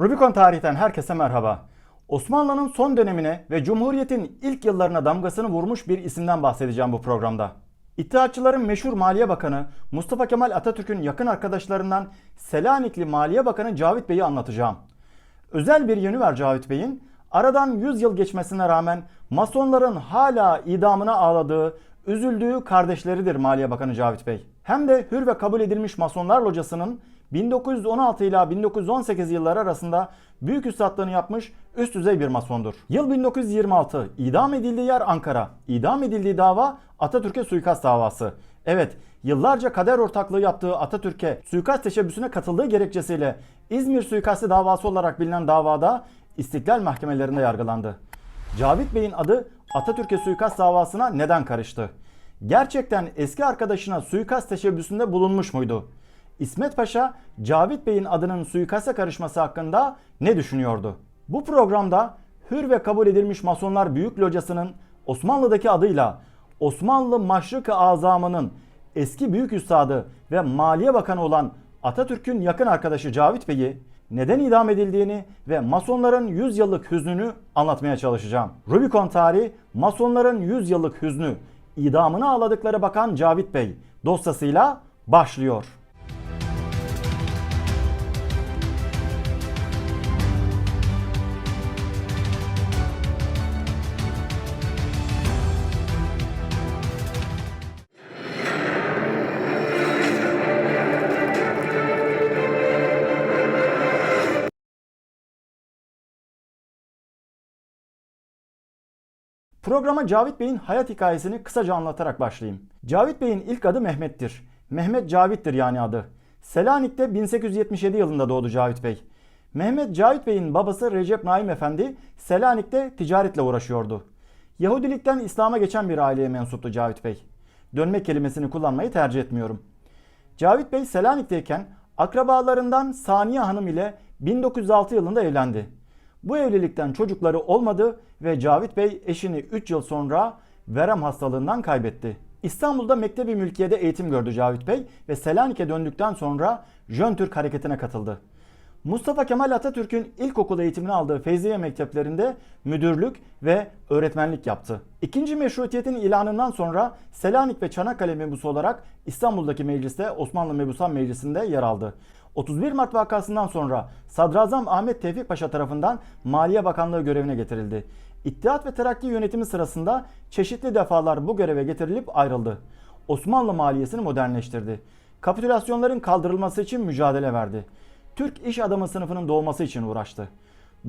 Rubicon tarihten herkese merhaba. Osmanlı'nın son dönemine ve Cumhuriyet'in ilk yıllarına damgasını vurmuş bir isimden bahsedeceğim bu programda. İttihatçıların meşhur Maliye Bakanı Mustafa Kemal Atatürk'ün yakın arkadaşlarından Selanikli Maliye Bakanı Cavit Bey'i anlatacağım. Özel bir yönü var Cavit Bey'in. Aradan 100 yıl geçmesine rağmen Masonların hala idamına ağladığı, üzüldüğü kardeşleridir Maliye Bakanı Cavit Bey. Hem de hür ve kabul edilmiş Masonlar Locası'nın 1916 ila 1918 yılları arasında büyük üstadlığını yapmış üst düzey bir masondur. Yıl 1926. idam edildiği yer Ankara. İdam edildiği dava Atatürk'e suikast davası. Evet, yıllarca kader ortaklığı yaptığı Atatürk'e suikast teşebbüsüne katıldığı gerekçesiyle İzmir suikastı davası olarak bilinen davada İstiklal mahkemelerinde yargılandı. Cavit Bey'in adı Atatürk'e suikast davasına neden karıştı? Gerçekten eski arkadaşına suikast teşebbüsünde bulunmuş muydu? İsmet Paşa, Cavit Bey'in adının suikaste karışması hakkında ne düşünüyordu? Bu programda hür ve kabul edilmiş Masonlar Büyük Locası'nın Osmanlı'daki adıyla Osmanlı Maşrık-ı Azamı'nın eski büyük üstadı ve Maliye Bakanı olan Atatürk'ün yakın arkadaşı Cavit Bey'i neden idam edildiğini ve Masonların 100 yıllık hüznünü anlatmaya çalışacağım. Rubicon tarihi Masonların 100 yıllık hüznü idamını ağladıkları bakan Cavit Bey dosyasıyla başlıyor. Programa Cavit Bey'in hayat hikayesini kısaca anlatarak başlayayım. Cavit Bey'in ilk adı Mehmet'tir. Mehmet Cavit'tir yani adı. Selanik'te 1877 yılında doğdu Cavit Bey. Mehmet Cavit Bey'in babası Recep Naim Efendi Selanik'te ticaretle uğraşıyordu. Yahudilikten İslam'a geçen bir aileye mensuptu Cavit Bey. Dönme kelimesini kullanmayı tercih etmiyorum. Cavit Bey Selanik'teyken akrabalarından Saniye Hanım ile 1906 yılında evlendi. Bu evlilikten çocukları olmadı ve Cavit Bey eşini 3 yıl sonra verem hastalığından kaybetti. İstanbul'da Mektebi Mülkiye'de eğitim gördü Cavit Bey ve Selanik'e döndükten sonra Jön Türk hareketine katıldı. Mustafa Kemal Atatürk'ün ilkokul eğitimini aldığı Feyziye Mekteplerinde müdürlük ve öğretmenlik yaptı. İkinci meşrutiyetin ilanından sonra Selanik ve Çanakkale mebusu olarak İstanbul'daki mecliste Osmanlı Mebusan Meclisi'nde yer aldı. 31 Mart vakasından sonra Sadrazam Ahmet Tevfik Paşa tarafından Maliye Bakanlığı görevine getirildi. İttihat ve Terakki yönetimi sırasında çeşitli defalar bu göreve getirilip ayrıldı. Osmanlı maliyesini modernleştirdi. Kapitülasyonların kaldırılması için mücadele verdi. Türk iş adamı sınıfının doğması için uğraştı.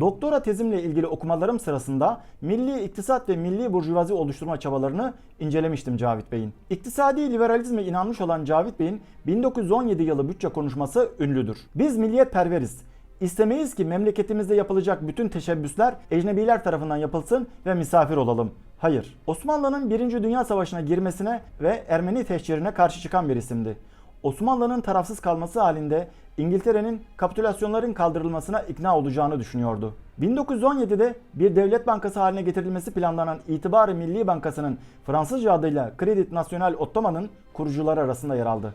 Doktora tezimle ilgili okumalarım sırasında milli iktisat ve milli burjuvazi oluşturma çabalarını incelemiştim Cavit Bey'in. İktisadi liberalizme inanmış olan Cavit Bey'in 1917 yılı bütçe konuşması ünlüdür. Biz milliyetperveriz. İstemeyiz ki memleketimizde yapılacak bütün teşebbüsler ecnebiler tarafından yapılsın ve misafir olalım. Hayır. Osmanlı'nın 1. Dünya Savaşı'na girmesine ve Ermeni tehcirine karşı çıkan bir isimdi. Osmanlı'nın tarafsız kalması halinde İngiltere'nin kapitülasyonların kaldırılmasına ikna olacağını düşünüyordu. 1917'de bir devlet bankası haline getirilmesi planlanan İtibar-ı Milli Bankası'nın Fransızca adıyla Credit National Ottoman'ın kurucuları arasında yer aldı.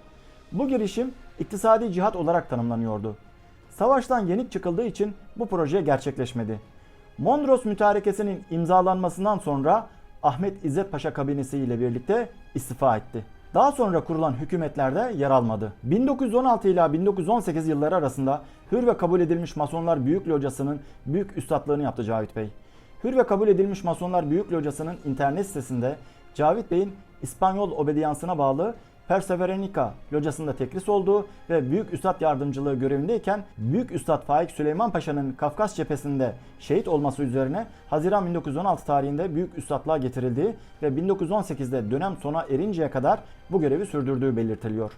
Bu girişim iktisadi cihat olarak tanımlanıyordu. Savaştan yenik çıkıldığı için bu proje gerçekleşmedi. Mondros Mütarekesi'nin imzalanmasından sonra Ahmet İzzet Paşa kabinesi ile birlikte istifa etti. Daha sonra kurulan hükümetlerde yer almadı. 1916 ila 1918 yılları arasında hür ve kabul edilmiş Masonlar Büyük Locası'nın büyük üstadlığını yaptı Cavit Bey. Hür ve kabul edilmiş Masonlar Büyük Locası'nın internet sitesinde Cavit Bey'in İspanyol obediyansına bağlı Perseverenica locasında tekris olduğu ve Büyük Üstad Yardımcılığı görevindeyken Büyük Üstad Faik Süleyman Paşa'nın Kafkas cephesinde şehit olması üzerine Haziran 1916 tarihinde Büyük Üstadlığa getirildiği ve 1918'de dönem sona erinceye kadar bu görevi sürdürdüğü belirtiliyor.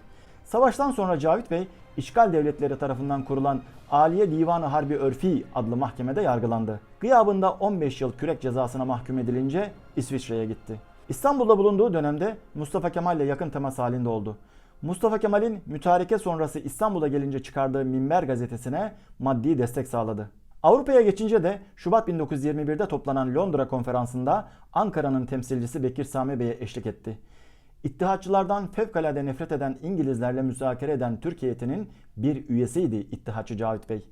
Savaştan sonra Cavit Bey, işgal devletleri tarafından kurulan Aliye Divanı Harbi Örfi adlı mahkemede yargılandı. Gıyabında 15 yıl kürek cezasına mahkum edilince İsviçre'ye gitti. İstanbul'da bulunduğu dönemde Mustafa Kemal ile yakın temas halinde oldu. Mustafa Kemal'in mütareke sonrası İstanbul'a gelince çıkardığı Minber gazetesine maddi destek sağladı. Avrupa'ya geçince de Şubat 1921'de toplanan Londra konferansında Ankara'nın temsilcisi Bekir Sami Bey'e eşlik etti. İttihatçılardan fevkalade nefret eden İngilizlerle müzakere eden Türk heyetinin bir üyesiydi İttihatçı Cavit Bey.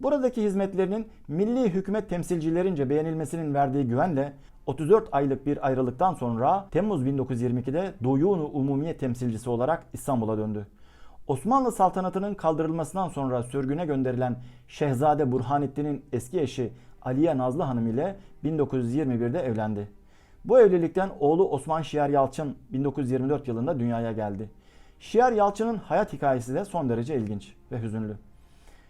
Buradaki hizmetlerinin milli hükümet temsilcilerince beğenilmesinin verdiği güvenle 34 aylık bir ayrılıktan sonra Temmuz 1922'de Duyun-u Umumiye temsilcisi olarak İstanbul'a döndü. Osmanlı saltanatının kaldırılmasından sonra sürgüne gönderilen Şehzade Burhanettin'in eski eşi Aliye Nazlı Hanım ile 1921'de evlendi. Bu evlilikten oğlu Osman Şiar Yalçın 1924 yılında dünyaya geldi. Şiar Yalçın'ın hayat hikayesi de son derece ilginç ve hüzünlü.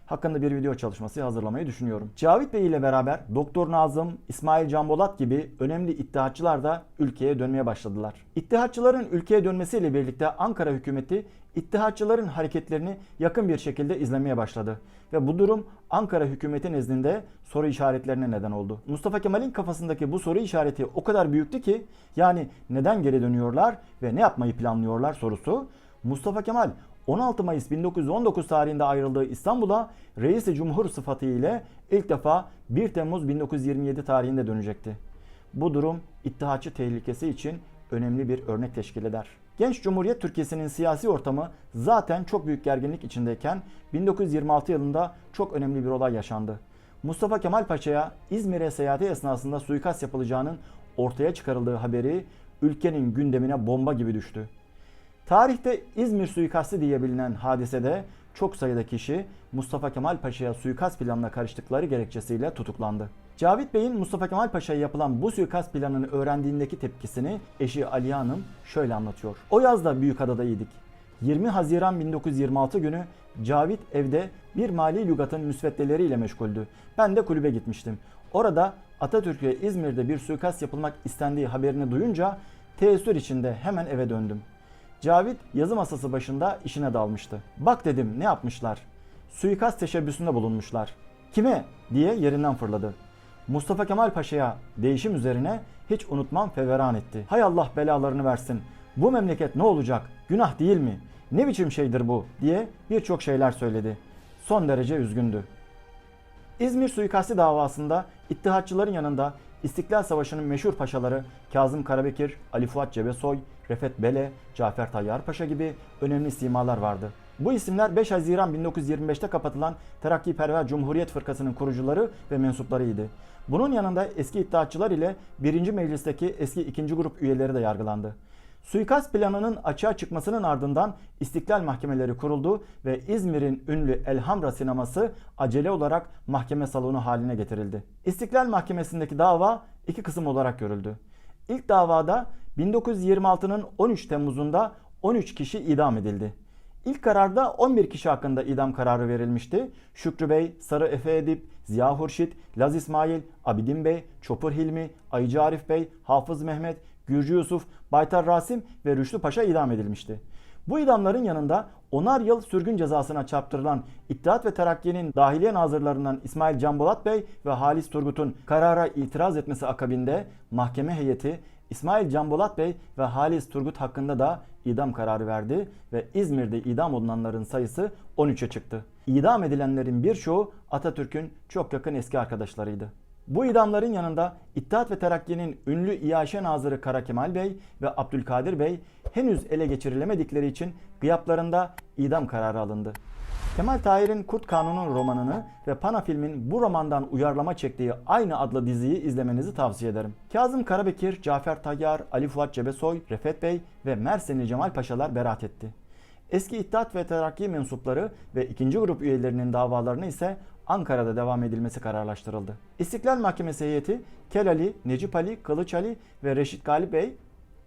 Hakkında bir video çalışması hazırlamayı düşünüyorum. Cavit Bey ile beraber Doktor Nazım, İsmail Can Bolat gibi önemli iddiaçılar da ülkeye dönmeye başladılar. İttihatçıların ülkeye dönmesiyle birlikte Ankara hükümeti İttihatçıların hareketlerini yakın bir şekilde izlemeye başladı. Ve bu durum Ankara hükümeti nezdinde soru işaretlerine neden oldu. Mustafa Kemal'in kafasındaki bu soru işareti o kadar büyüktü ki yani neden geri dönüyorlar ve ne yapmayı planlıyorlar sorusu Mustafa Kemal 16 Mayıs 1919 tarihinde ayrıldığı İstanbul'a reis cumhur sıfatı ile ilk defa 1 Temmuz 1927 tarihinde dönecekti. Bu durum İttihatçı tehlikesi için önemli bir örnek teşkil eder. Genç Cumhuriyet Türkiye'sinin siyasi ortamı zaten çok büyük gerginlik içindeyken 1926 yılında çok önemli bir olay yaşandı. Mustafa Kemal Paşa'ya İzmir'e seyahati esnasında suikast yapılacağının ortaya çıkarıldığı haberi ülkenin gündemine bomba gibi düştü. Tarihte İzmir suikastı diye bilinen hadisede çok sayıda kişi Mustafa Kemal Paşa'ya suikast planına karıştıkları gerekçesiyle tutuklandı. Cavit Bey'in Mustafa Kemal Paşa'ya yapılan bu suikast planını öğrendiğindeki tepkisini eşi Aliye Hanım şöyle anlatıyor. O yazda Büyükada'daydık. 20 Haziran 1926 günü Cavit evde bir mali lügatın müsveddeleriyle meşguldü. Ben de kulübe gitmiştim. Orada Atatürk'e İzmir'de bir suikast yapılmak istendiği haberini duyunca teessür içinde hemen eve döndüm. Cavit yazı masası başında işine dalmıştı. Bak dedim ne yapmışlar? Suikast teşebbüsünde bulunmuşlar. Kime? diye yerinden fırladı. Mustafa Kemal Paşa'ya değişim üzerine hiç unutmam feveran etti. Hay Allah belalarını versin. Bu memleket ne olacak? Günah değil mi? Ne biçim şeydir bu? diye birçok şeyler söyledi. Son derece üzgündü. İzmir suikasti davasında İttihatçıların yanında İstiklal Savaşı'nın meşhur paşaları Kazım Karabekir, Ali Fuat Cebesoy, Refet Bele, Cafer Tayyar Paşa gibi önemli simalar vardı. Bu isimler 5 Haziran 1925'te kapatılan Terakkiperver Cumhuriyet Fırkası'nın kurucuları ve mensuplarıydı. Bunun yanında eski iddiatçılar ile 1. Meclis'teki eski 2. grup üyeleri de yargılandı. Suikast planının açığa çıkmasının ardından İstiklal Mahkemeleri kuruldu ve İzmir'in ünlü Elhamra sineması acele olarak mahkeme salonu haline getirildi. İstiklal Mahkemesi'ndeki dava iki kısım olarak görüldü. İlk davada 1926'nın 13 Temmuz'unda 13 kişi idam edildi. İlk kararda 11 kişi hakkında idam kararı verilmişti. Şükrü Bey, Sarı Efe Edip, Ziya Hurşit, Laz İsmail, Abidin Bey, Çopur Hilmi, Ayıcı Arif Bey, Hafız Mehmet, Gürcü Yusuf, Baytar Rasim ve Rüştü Paşa idam edilmişti. Bu idamların yanında onar yıl sürgün cezasına çarptırılan İttihat ve Terakki'nin dahiliye nazırlarından İsmail Can Bolat Bey ve Halis Turgut'un karara itiraz etmesi akabinde mahkeme heyeti İsmail Can Bolat Bey ve Halis Turgut hakkında da idam kararı verdi ve İzmir'de idam olunanların sayısı 13'e çıktı. İdam edilenlerin birçoğu Atatürk'ün çok yakın eski arkadaşlarıydı. Bu idamların yanında İttihat ve Terakki'nin ünlü İyaşe Nazırı Kara Kemal Bey ve Abdülkadir Bey henüz ele geçirilemedikleri için gıyaplarında idam kararı alındı. Kemal Tahir'in Kurt Kanunu romanını ve Pana filmin bu romandan uyarlama çektiği aynı adlı diziyi izlemenizi tavsiye ederim. Kazım Karabekir, Cafer Tayyar, Ali Fuat Cebesoy, Refet Bey ve Mersinli Cemal Paşalar beraat etti. Eski İttihat ve Terakki mensupları ve ikinci grup üyelerinin davalarını ise Ankara'da devam edilmesi kararlaştırıldı. İstiklal Mahkemesi heyeti Kelali, Necip Ali, Kılıç Ali ve Reşit Galip Bey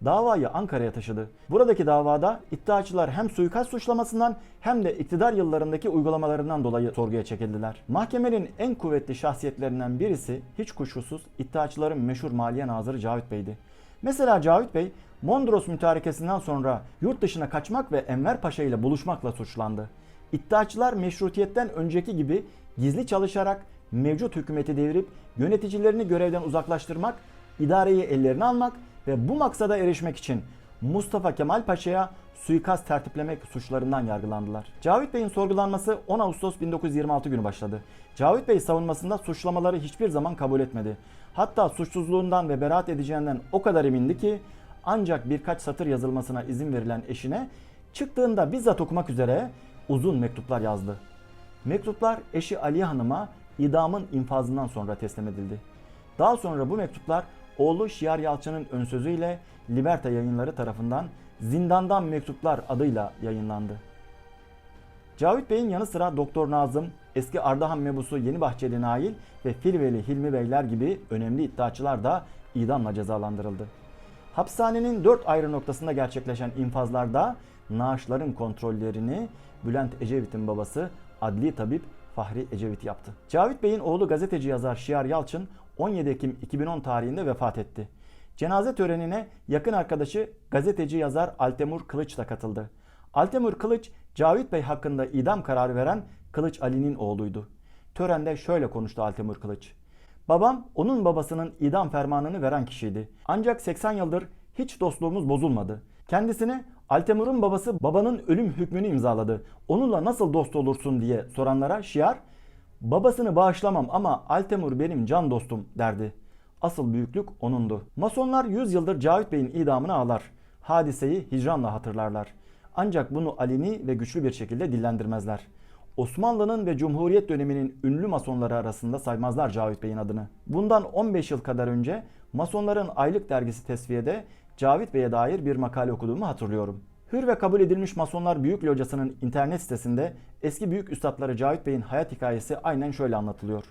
davayı Ankara'ya taşıdı. Buradaki davada iddiaçılar hem suikast suçlamasından hem de iktidar yıllarındaki uygulamalarından dolayı sorguya çekildiler. Mahkemenin en kuvvetli şahsiyetlerinden birisi hiç kuşkusuz iddiaçıların meşhur Maliye Nazırı Cavit Bey'di. Mesela Cavit Bey Mondros mütarekesinden sonra yurt dışına kaçmak ve Enver Paşa ile buluşmakla suçlandı. İddiaçılar meşrutiyetten önceki gibi gizli çalışarak mevcut hükümeti devirip yöneticilerini görevden uzaklaştırmak, idareyi ellerine almak ve bu maksada erişmek için Mustafa Kemal Paşa'ya suikast tertiplemek suçlarından yargılandılar. Cavit Bey'in sorgulanması 10 Ağustos 1926 günü başladı. Cavit Bey savunmasında suçlamaları hiçbir zaman kabul etmedi. Hatta suçsuzluğundan ve beraat edeceğinden o kadar emindi ki ancak birkaç satır yazılmasına izin verilen eşine çıktığında bizzat okumak üzere uzun mektuplar yazdı. Mektuplar eşi Aliye Hanım'a idamın infazından sonra teslim edildi. Daha sonra bu mektuplar oğlu Şiar Yalçın'ın ön sözüyle Liberta yayınları tarafından Zindandan Mektuplar adıyla yayınlandı. Cavit Bey'in yanı sıra Doktor Nazım, eski Ardahan mebusu Yenibahçeli Nail ve Filveli Hilmi Beyler gibi önemli iddiaçılar da idamla cezalandırıldı. Hapishanenin dört ayrı noktasında gerçekleşen infazlarda naaşların kontrollerini Bülent Ecevit'in babası adli tabip Fahri Ecevit yaptı. Cavit Bey'in oğlu gazeteci yazar Şiar Yalçın 17 Ekim 2010 tarihinde vefat etti. Cenaze törenine yakın arkadaşı gazeteci yazar Altemur Kılıç da katıldı. Altemur Kılıç, Cavit Bey hakkında idam kararı veren Kılıç Ali'nin oğluydu. Törende şöyle konuştu Altemur Kılıç. Babam onun babasının idam fermanını veren kişiydi. Ancak 80 yıldır hiç dostluğumuz bozulmadı. Kendisine Altemur'un babası babanın ölüm hükmünü imzaladı. Onunla nasıl dost olursun diye soranlara Şiar, babasını bağışlamam ama Altemur benim can dostum derdi. Asıl büyüklük onundu. Masonlar 100 yıldır Cavit Bey'in idamını ağlar. Hadiseyi hicranla hatırlarlar. Ancak bunu aleni ve güçlü bir şekilde dillendirmezler. Osmanlı'nın ve Cumhuriyet döneminin ünlü masonları arasında saymazlar Cavit Bey'in adını. Bundan 15 yıl kadar önce Masonların Aylık Dergisi Tesviye'de Cavit Bey'e dair bir makale okuduğumu hatırlıyorum. Hür ve kabul edilmiş Masonlar Büyük Locası'nın internet sitesinde eski büyük üstadları Cavit Bey'in hayat hikayesi aynen şöyle anlatılıyor.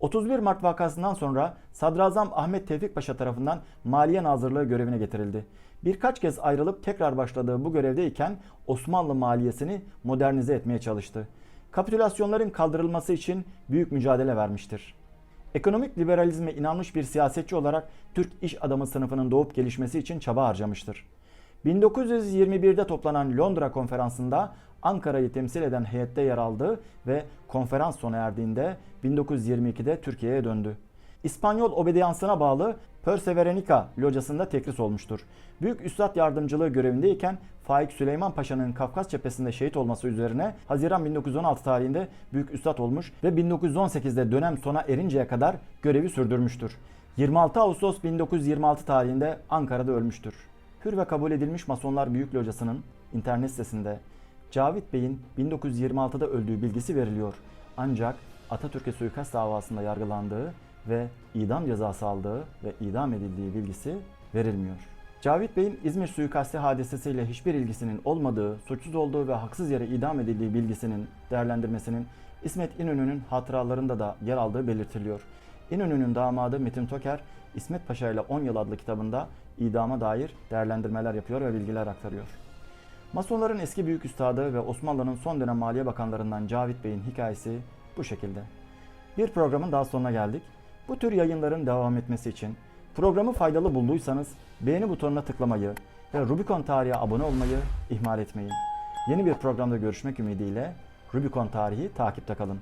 31 Mart vakasından sonra Sadrazam Ahmet Tevfik Paşa tarafından Maliye Nazırlığı görevine getirildi. Birkaç kez ayrılıp tekrar başladığı bu görevdeyken Osmanlı maliyesini modernize etmeye çalıştı. Kapitülasyonların kaldırılması için büyük mücadele vermiştir. Ekonomik liberalizme inanmış bir siyasetçi olarak Türk iş adamı sınıfının doğup gelişmesi için çaba harcamıştır. 1921'de toplanan Londra konferansında Ankara'yı temsil eden heyette yer aldı ve konferans sona erdiğinde 1922'de Türkiye'ye döndü. İspanyol obediyansına bağlı Perseverenica locasında tekris olmuştur. Büyük Üstad Yardımcılığı görevindeyken Faik Süleyman Paşa'nın Kafkas cephesinde şehit olması üzerine Haziran 1916 tarihinde Büyük Üstad olmuş ve 1918'de dönem sona erinceye kadar görevi sürdürmüştür. 26 Ağustos 1926 tarihinde Ankara'da ölmüştür. Hür ve kabul edilmiş Masonlar Büyük Locası'nın internet sitesinde Cavit Bey'in 1926'da öldüğü bilgisi veriliyor. Ancak Atatürk'e suikast davasında yargılandığı ve idam cezası aldığı ve idam edildiği bilgisi verilmiyor. Cavit Bey'in İzmir suikasti hadisesiyle hiçbir ilgisinin olmadığı, suçsuz olduğu ve haksız yere idam edildiği bilgisinin değerlendirmesinin İsmet İnönü'nün hatıralarında da yer aldığı belirtiliyor. İnönü'nün damadı Metin Toker, İsmet Paşa ile 10 yıl adlı kitabında idama dair değerlendirmeler yapıyor ve bilgiler aktarıyor. Masonların eski büyük üstadı ve Osmanlı'nın son dönem Maliye Bakanlarından Cavit Bey'in hikayesi bu şekilde. Bir programın daha sonuna geldik. Bu tür yayınların devam etmesi için programı faydalı bulduysanız beğeni butonuna tıklamayı ve Rubicon Tarihi'ye abone olmayı ihmal etmeyin. Yeni bir programda görüşmek ümidiyle Rubicon Tarihi takipte kalın.